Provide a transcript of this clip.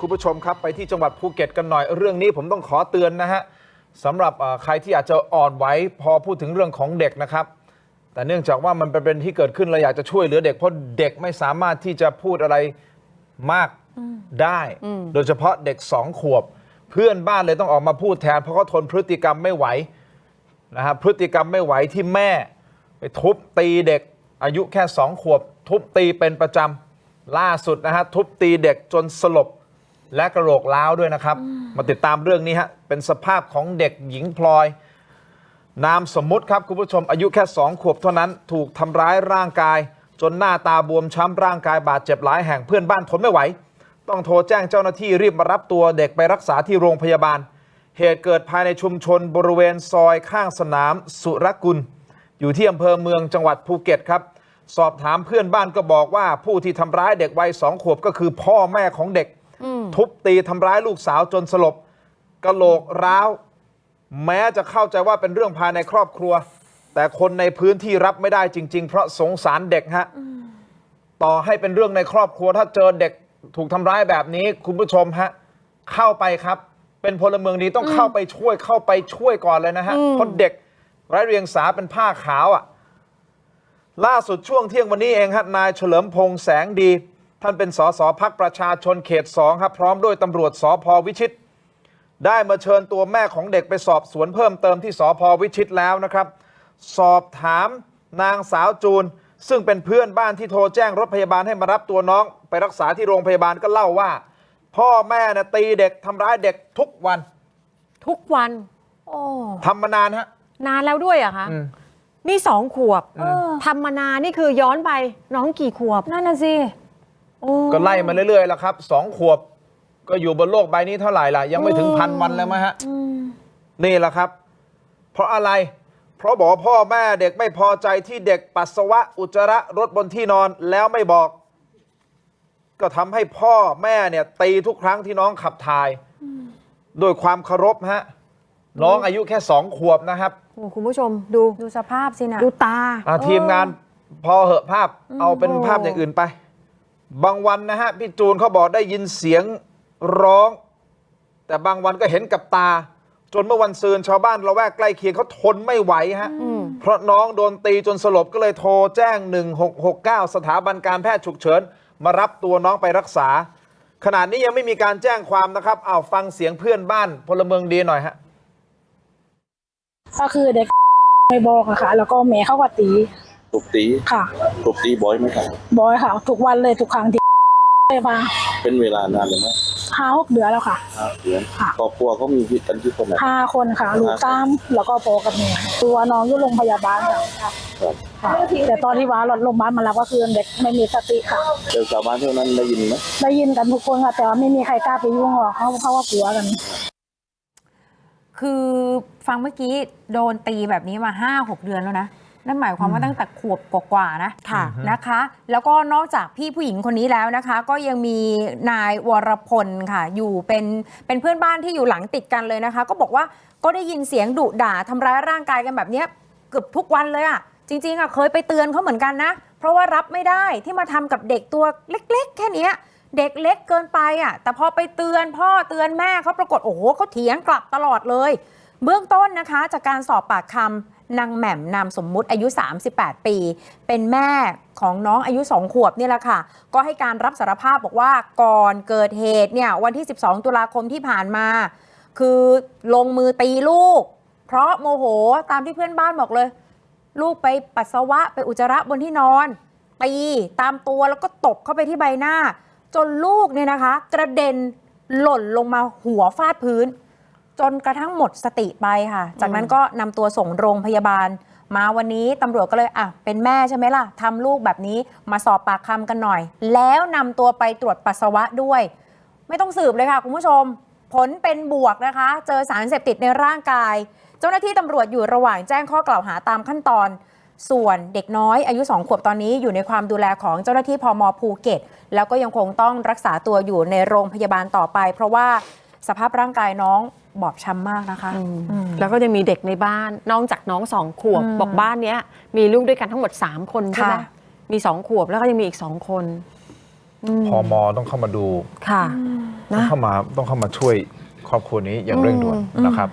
คุณผู้ชมครับไปที่จังหวัดภูเก็ตกันหน่อยเรื่องนี้ผมต้องขอเตือนนะฮะสำหรับเอ่อใครที่อาจจะอ่อนไหวพอพูดถึงเรื่องของเด็กนะครับ แต่เนื่องจากว่ามันเป็นประเด็นที่เกิดขึ้นเราอยากจะช่วยเหลือเด็กเพราะเด็กไม่สามารถที่จะพูดอะไรมากได้ โดยเฉพาะเด็กสองขวบ เพื่อนบ้านเลยต้องออกมาพูดแทน เพราะเขาทนพฤติกรรมไม่ไหวนะฮะพฤติกรรมไม่ไหวที่แม่ ไปทุบตีเด็กอายุแค่สองขวบ ทุบตีเป็นประจำล่าสุดนะฮะทุบตีเด็กจนสลบ และกระโหลกล้าวด้วยนะครับ มาติดตามเรื่องนี้ฮะเป็นสภาพของเด็กหญิงพลอย นามสมมุติครับคุณผู้ชมอายุแค่สองขวบเท่านั้นถูกทำร้ายร่างกาย จนหน้าตาบวมช้ำร่างกายบาดเจ็บหลายแห่งเพื่อนบ้านทนไม่ไหว ต้องโทรแจ้งเจ้าหน้าที่รีบมารับตัวเด็กไปรักษาที่โรงพยาบาล เหตุเกิดภายในชุมชนบริเวณซอยข้างสนามสุรกุล อยู่ที่อำเภอเมืองจังหวัดภูเก็ตครับสอบถามเพื่อนบ้านก็บอกว่าผู้ที่ทำร้ายเด็กวัยสองขวบก็คือพ่อแม่ของเด็ก ทุบตีทำร้ายลูกสาวจนสลบกะโหลกร้าว แม้จะเข้าใจว่าเป็นเรื่องภายในครอบครัว แต่คนในพื้นที่รับไม่ได้จริง ๆ เพราะสงสารเด็กฮะต่อให้เป็นเรื่องในครอบครัว ถ้าเจอเด็กถูกทำร้ายแบบนี้ คุณผู้ชมฮะเข้าไปครับ เป็นพลเมืองดีต้องเข้าไปช่วยเข้าไปช่วยก่อนเลยนะฮะเพราะเด็กไร้เรียงสาเป็นผ้าขาวอะล่าสุดช่วงเที่ยงวันนี้เองครับนายเฉลิมพงษ์แสงดี ท่านเป็นสสพักประชาชนเขตสองครับพร้อมด้วยตำรวจสพวิชิต ได้มาเชิญตัวแม่ของเด็กไปสอบสวนเพิ่มเติมที่สพวิชิตแล้วนะครับ สอบถามนางสาวจูน ซึ่งเป็นเพื่อนบ้านที่โทรแจ้งรถพยาบาลให้มารับตัวน้อง ไปรักษาที่โรงพยาบาลก็เล่าว่า พ่อแม่น่ะตีเด็กทำร้ายเด็กทุกวันทุกวัน โอ้ทำมานานฮะนานแล้วด้วยเหรอะคะ อืม นี่สองขวบเออทำมานานนี่คือย้อนไปน้องกี่ขวบ นั่นน่ะสิโอ้ ก็ไล่มาเรื่อยๆแล้วครับสองขวบก็อยู่บนโลกใบนี้เท่าไหร่ล่ะ ยังไม่ถึงพันวันเลยมั้ยฮะอืมนี่แหละครับ เพราะอะไร เพราะบอกว่าพ่อแม่เด็กไม่พอใจที่เด็กปัสสาวะอุจจาระรถบนที่นอนแล้วไม่บอก ก็ทำให้พ่อแม่เนี่ย ตีทุกครั้งที่น้องขับถ่ายด้วยความเคารพฮะน้องอายุแค่สองขวบนะครับโอ้คุณผู้ชมดูดูสภาพสินะดูตาอะเออทีมงานพอเหอะภาพเอาเป็นโอ้ภาพอย่างอื่นไป บางวันนะฮะพี่จูนเขาบอกได้ยินเสียงร้อง แต่บางวันก็เห็นกับตา จนเมื่อวันซืนชาวบ้านละแวกใกล้เคียงเขาทนไม่ไหวฮะอืมเพราะน้องโดนตีจนสลบก็เลยโทรแจ้ง 1669 สถาบันการแพทย์ฉุกเฉิน มารับตัวน้องไปรักษา ขณะนี้ยังไม่มีการแจ้งความนะครับอ้าวฟังเสียงเพื่อนบ้านพลเมืองดีหน่อยฮะก็คือเด็กไม่บอกอะค่ะแล้วก็แม่เขาก็ตี ทุบตีค่ะทุบตีบ่อยไหมครับบอยค่ะ ทุกวันเลยทุกครั้งที่ไปมาเป็นเวลานานเลยไหมห้าหกเดือนแล้วค่ะห้าเดือนค่ะครอบครัวเขามีวิกันที่คนไหนห้าคนค่ะลูกตามแล้วก็โปอกับแม่ตัวน้องอยู่โรงพยาบาลค่ะครับค่ะแต่ตอนที่ว่ารถโรงพยาบาลมารับก็คือเด็กไม่มีสติค่ะเจ้าชาวบ้านเท่านั้นได้ยินไหมได้ยินกันทุกคนค่ะ แต่ว่าไม่มีใครกล้าไปยุ่งหรอกเขาเขาว่ากลัวกัน คือฟังเมื่อกี้โดนตีแบบนี้มาห้าหกเดือนแล้วนะ นั่นหมายความว่าตั้งแต่ขวบกว่าๆนะค่ะนะคะ แล้วก็นอกจากพี่ผู้หญิงคนนี้แล้วนะคะ ก็ยังมีนายวรพลค่ะ อยู่เป็นเป็นเพื่อนบ้านที่อยู่หลังติดกันเลยนะคะ ก็บอกว่าก็ได้ยินเสียงดุด่าทำร้ายร่างกายกันแบบเนี้ยเกือบทุกวันเลยอะ่ะจริงๆอะ่ะเคยไปเตือนเขาเหมือนกันนะ เพราะว่ารับไม่ได้ที่มาทำกับเด็กตัวเล็ก ๆ แค่เนี้ยเด็กเล็กเกินไปอะแต่พอไปเตือนพ่อเตือนแม่เขาปรากฏโอ้โหเขาเถียงกลับตลอดเลย เบื้องต้นนะคะจากการสอบปากคำนางแหม่มนามสมมุติอายุ 38 ปี เป็นแม่ของน้องอายุ2ขวบนี่แหละค่ะ ก็ให้การรับสารภาพบอกว่าก่อนเกิดเหตุเนี่ยวันที่ 12 ตุลาคมที่ผ่านมา คือลงมือตีลูก เพราะโมโหตามที่เพื่อนบ้านบอกเลย ลูกไปปัสสาวะไปอุจจาระบนที่นอนตีตามตัวแล้วก็ตบเข้าไปที่ใบหน้า จนลูกเนี่ยนะคะ กระเด็นหล่นลงมาหัวฟาดพื้น จนกระทั่งหมดสติไปค่ะ จากนั้นก็นำตัวส่งโรงพยาบาล มาวันนี้ตำรวจก็เลยอะเป็นแม่ใช่ไหมล่ะทำลูกแบบนี้มาสอบปากคำกันหน่อย แล้วนำตัวไปตรวจปัสสาวะด้วย ไม่ต้องสืบเลยค่ะคุณผู้ชม ผลเป็นบวกนะคะ เจอสารเสพติดในร่างกาย เจ้าหน้าที่ตำรวจอยู่ระหว่างแจ้งข้อกล่าวหาตามขั้นตอนส่วนเด็กน้อยอายุ 2 ขวบตอนนี้อยู่ในความดูแลของเจ้าหน้าที่พมภูเก็ต แล้วก็ยังคงต้องรักษาตัวอยู่ในโรงพยาบาลต่อไป เพราะว่าสภาพร่างกายน้อง บอบช้ำมากนะคะอืม แล้วก็ยังมีเด็กในบ้านนอกจากน้องสองขวบ อืมบอกบ้านเนี้ย มีลูกด้วยกันทั้งหมด 3 คนใช่ไหมค่ะ มีสองขวบแล้วก็ยังมีอีกสองคนพมต้องเข้ามาดูค่ะ ต้องนะเข้ามาต้องเข้ามาช่วยครอบครัวนี้อย่างเร่งด่วนนะครับ